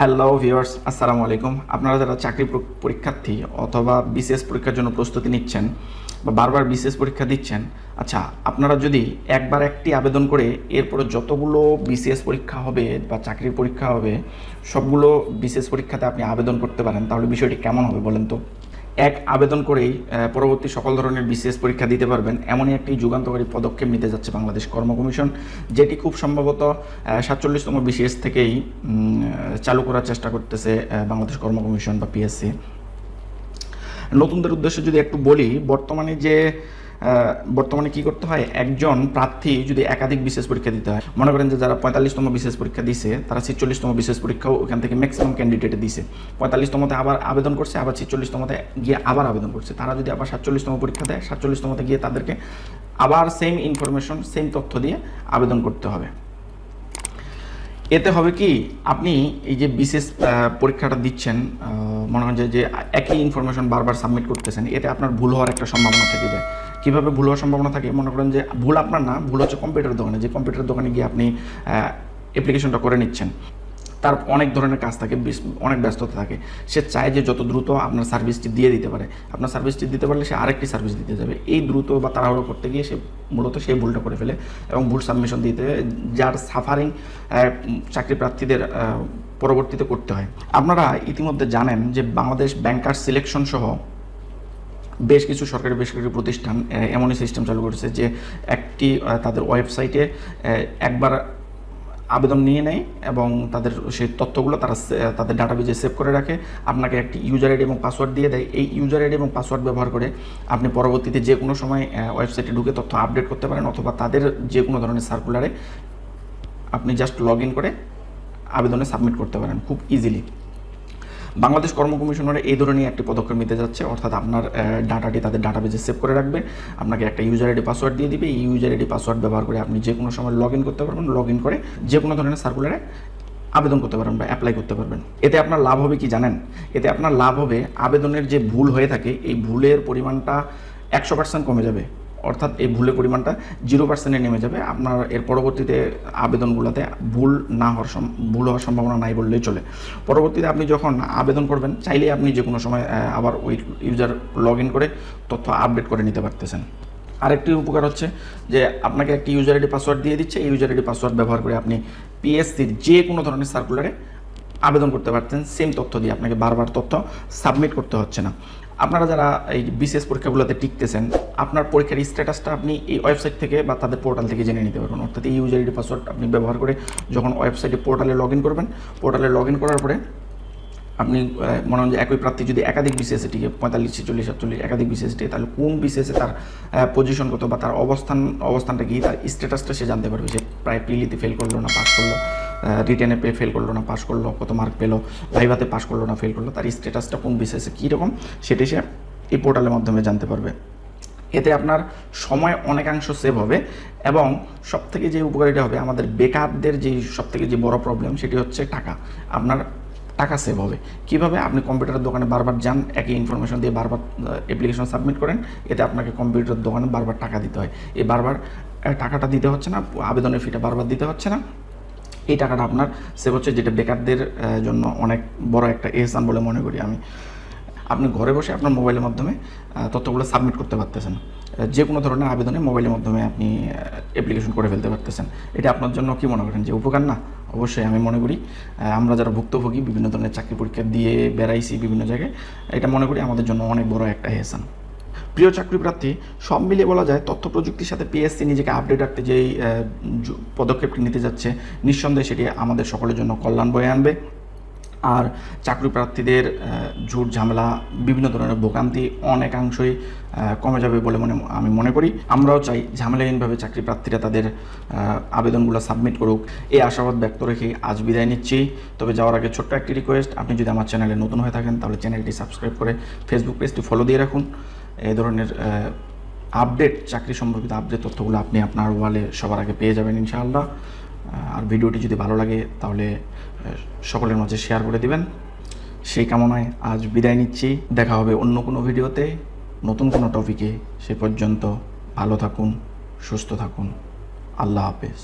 Hello viewers আসসালামু আলাইকুম আপনারা যারা চাকরি পরীক্ষার্থী অথবা বিশেষ পরীক্ষার জন্য প্রস্তুতি নিচ্ছেন বা বারবার বিশেষ পরীক্ষা দিচ্ছেন আচ্ছা আপনারা যদি একবার একটি আবেদন করে এরপরে যতগুলো বিশেষ পরীক্ষা হবে বা চাকরির পরীক্ষা হবে, সবগুলো বিশেষ পরীক্ষাতে আপনি আবেদন করতে পারেন, তাহলে বিষয়টি কেমন হবে বলেন তো? এক আবেদন করেই পরবর্তী সকল ধরনের বিসিএস পরীক্ষা দিতে পারবেন। এমনই একটি যুগান্তকারী পদক্ষেপ নিতে যাচ্ছে বাংলাদেশ কর্ম কমিশন, যেটি খুব সম্ভবত সাতচল্লিশতম বিসিএস থেকেই চালু করার চেষ্টা করতেছে বাংলাদেশ কর্ম কমিশন বা পিএসসি। নতুনদের উদ্দেশ্যে যদি একটু বলি, বর্তমানে যে বর্তমানে কি করতে হয়? একজন প্রার্থী যদি একাধিক বিশেষ পরীক্ষা দিতে হয়, মনে করেন যে যারা পঁয়তাল্লিশতম বিশেষ পরীক্ষা দিছে, তারা ছিচল্লিশতম বিশেষ পরীক্ষাও ওখান থেকে ম্যাক্সিমাম ক্যান্ডিডেট দিছে। পঁয়তাল্লিশতমতে আবার আবেদন করছে, আবার ছিচল্লিশতমতে গিয়ে আবার আবেদন করছে। তারা যদি আবার সাতচল্লিশতম পরীক্ষা দেয়, সাতচল্লিশতমতে গিয়ে তাদেরকে আবার সেম ইনফরমেশন সেম তথ্য দিয়ে আবেদন করতে হবে। এতে হবে কি? আপনি এই যে বিশেষ পরীক্ষাটা দিচ্ছেন মনে হয় যে যে একই ইনফরমেশন বারবার সাবমিট করতেছেন, এতে আপনার ভুল হওয়ার একটা সম্ভাবনা থেকে যায়। কীভাবে ভুল হওয়ার সম্ভাবনা থাকে, মনে করেন যে ভুল আপনার না, ভুল হচ্ছে কম্পিউটার দোকানে, যে কম্পিউটার দোকানে গিয়ে আপনি অ্যাপ্লিকেশনটা করে নিচ্ছেন। তার অনেক ধরনের কাজ থাকে অনেক ব্যস্ততা থাকে। সে চায় যে যত দ্রুত আপনার সার্ভিসটি দিয়ে দিতে পারে। আপনার সার্ভিসটি দিতে পারলে সে আরেকটি সার্ভিস দিতে যাবে। এই দ্রুত বা তাড়াহুড়ো করতে গিয়ে সে মূলত সেই ভুলটা করে ফেলে এবং ভুল সাবমিশন দিতে যার সাফারিং চাকরি প্রার্থীদের পরবর্তীতে করতে হয়। আপনারা ইতিমধ্যে জানেন যে বাংলাদেশ ব্যাংকার সিলেকশন সহ বেশ কিছু সরকারি বেসরকারি প্রতিষ্ঠান এমনই সিস্টেম চালু করেছে যে একটি তাদের ওয়েবসাইটে একবার আবেদন নিয়ে নেয় এবং তাদের সেই তথ্যগুলো তারা তাদের ডাটাবেজে সেভ করে রাখে। আপনাকে একটি ইউজার আইডি এবং পাসওয়ার্ড দিয়ে দেয়। এই ইউজার আইডি এবং পাসওয়ার্ড ব্যবহার করে আপনি পরবর্তীতে যে কোনো সময় ওয়েবসাইটে ঢুকে তথ্য আপডেট করতে পারেন অথবা তাদের যে কোনো ধরনের সার্কুলারে আপনি জাস্ট লগ ইন করে আবেদনে সাবমিট করতে পারেন খুব ইজিলি বাংলাদেশ কর্ম কমিশনের এই ধরনের একটি পদক্ষেপ নিতে যাচ্ছে। অর্থাৎ আপনার ডাটাটি তাদের ডাটাবেজে সেভ করে রাখবে। আপনাকে একটা ইউজার আইডি পাসওয়ার্ড দিয়ে দিবে। এই ইউজার আইডি পাসওয়ার্ড ব্যবহার করে আপনি যে কোনো সময় লগ ইন করতে পারবেন। লগ ইন করে যে কোনো ধরনের সার্কুলারে আবেদন করতে পারবেন বা অ্যাপ্লাই করতে পারবেন। এতে আপনার লাভ হবে কি জানেন? এতে আপনার লাভ হবে আবেদনের যে ভুল হয়ে থাকে, এই ভুলের পরিমাণটা একশো পার্সেন্ট কমে যাবে। অর্থাৎ এই ভুলের পরিমাণটা জিরো পার্সেন্টে নেমে যাবে। আপনার এর পরবর্তীতে আবেদনগুলোতে ভুল না হওয়ার ভুল হওয়ার সম্ভাবনা নাই বললেই চলে। পরবর্তীতে আপনি যখন আবেদন করবেন, চাইলেই আপনি যে কোনো সময় আবার ওই ইউজার লগ ইন করে তথ্য আপডেট করে নিতে পারতেছেন। আরেকটি উপকার হচ্ছে যে আপনাকে একটি ইউজার আইডি পাসওয়ার্ড দিয়ে দিচ্ছে। এই ইউজার আইডি পাসওয়ার্ড ব্যবহার করে আপনি পিএসসির যে কোনো ধরনের সার্কুলারে আবেদন করতে পারতেন। সেম তথ্য দিয়ে আপনাকে বারবার তথ্য সাবমিট করতে হচ্ছে না। আপনারা যারা এই বিশেষ পরীক্ষাগুলোতে টিকতেছেন, আপনার পরীক্ষার স্ট্যাটাসটা আপনি এই ওয়েবসাইট থেকে বা তাদের পোর্টাল থেকে জেনে নিতে পারবেন। অর্থাৎ এই ইউজার আইডি পাসওয়ার্ড আপনি ব্যবহার করে যখন ওয়েবসাইটে পোর্টালে লগ ইন করবেন, পোর্টালে লগ ইন করার পরে আপনি মনে হন যে একই প্রার্থী যদি একাধিক বিসিএসে টিকে, পঁয়তাল্লিশ, ছেচল্লিশ, সাতচল্লিশ একাধিক বিসিএস টিকে, তাহলে কোন বিসিএসে তার পজিশন কত বা তার অবস্থান, অবস্থানটা কি, তার স্ট্যাটাসটা সে জানতে পারবে। সে প্রায় প্রিলিতে ফেল করল না পাস করল। রিটেনে পে ফেল করল না পাস করল, কত মার্ক পেল ভাইভাতে পাস করল না ফেল করল, তার স্ট্যাটাসটা কোন বিসিএসে কীরকম, সেটি সে এই পোর্টালের মাধ্যমে জানতে পারবে। এতে আপনার সময় অনেকাংশ সেভ হবে এবং সবথেকে যে উপকারিতা হবে, আমাদের বেকারদের যে সবথেকে যে বড় প্রবলেম সেটি হচ্ছে টাকা। আপনার টাকা সেভ হবে। কীভাবে? আপনি কম্পিউটারের দোকানে বারবার যান, একই ইনফরমেশন দিয়ে বারবার অ্যাপ্লিকেশন সাবমিট করেন, এতে আপনাকে কম্পিউটার দোকানে বারবার টাকা দিতে হয়। এই বারবার টাকাটা দিতে হচ্ছে না, আবেদনের ফিটা বারবার দিতে হচ্ছে না। এই টাকাটা আপনার সেভ হচ্ছে, যেটা বেকারদের জন্য অনেক বড় একটা এহসান বলে মনে করি আমি। আপনি ঘরে বসে আপনার মোবাইলের মাধ্যমে তথ্যগুলো সাবমিট করতে পারতেছেন। যে কোনো ধরনের আবেদনে মোবাইলের মাধ্যমে আপনি অ্যাপ্লিকেশন করে ফেলতে পারতেছেন। এটা আপনার জন্য কি মনে করেন যে উপকার না? অবশ্যই আমি মনে করি আমরা যারা ভুক্তভোগী, বিভিন্ন ধরনের চাকরি পরীক্ষা দিয়ে বেড়াইছি বিভিন্ন জায়গায়, এটা মনে করি আমাদের জন্য অনেক বড় একটা হেসান প্রিয় চাকরি প্রার্থী সব মিলিয়ে বলা যায় তথ্য প্রযুক্তির সাথে পিএসসি নিজেকে আপডেট রাখতে যেই পদক্ষেপটি নিতে যাচ্ছে, নিঃসন্দেহে সেটি আমাদের সকলের জন্য কল্যাণ বয়ে আনবে। আর চাকরি প্রার্থীদের ঝুট ঝামেলা, বিভিন্ন ধরনের ভোগান্তি অনেকাংশই কমে যাবে বলে মনে, আমি মনে করি। আমরাও চাই ঝামেলাহীনভাবে চাকরি প্রার্থীরা তাদের আবেদনগুলো সাবমিট করুক। এই আশাবাদ ব্যক্ত রেখে আজ বিদায় নিচ্ছি। তবে যাওয়ার আগে ছোট্ট একটি রিকোয়েস্ট আপনি যদি আমার চ্যানেলে নতুন হয়ে থাকেন, তাহলে চ্যানেলটি সাবস্ক্রাইব করে ফেসবুক পেজটি ফলো দিয়ে রাখুন। এই ধরনের আপডেট চাকরি সম্পর্কিত আপডেট তথ্যগুলো আপনি আপনার ওয়ালে সবার আগে পেয়ে যাবেন ইনশাআল্লাহ। আর ভিডিওটি যদি ভালো লাগে তাহলে সকলের মাঝে শেয়ার করে দিবেন। সেই কামনায় আজ বিদায় নিচ্ছি। দেখা হবে অন্য কোনো ভিডিওতে। নতুন কোনো টপিকে সে পর্যন্ত ভালো থাকুন, সুস্থ থাকুন। আল্লাহ হাফেজ।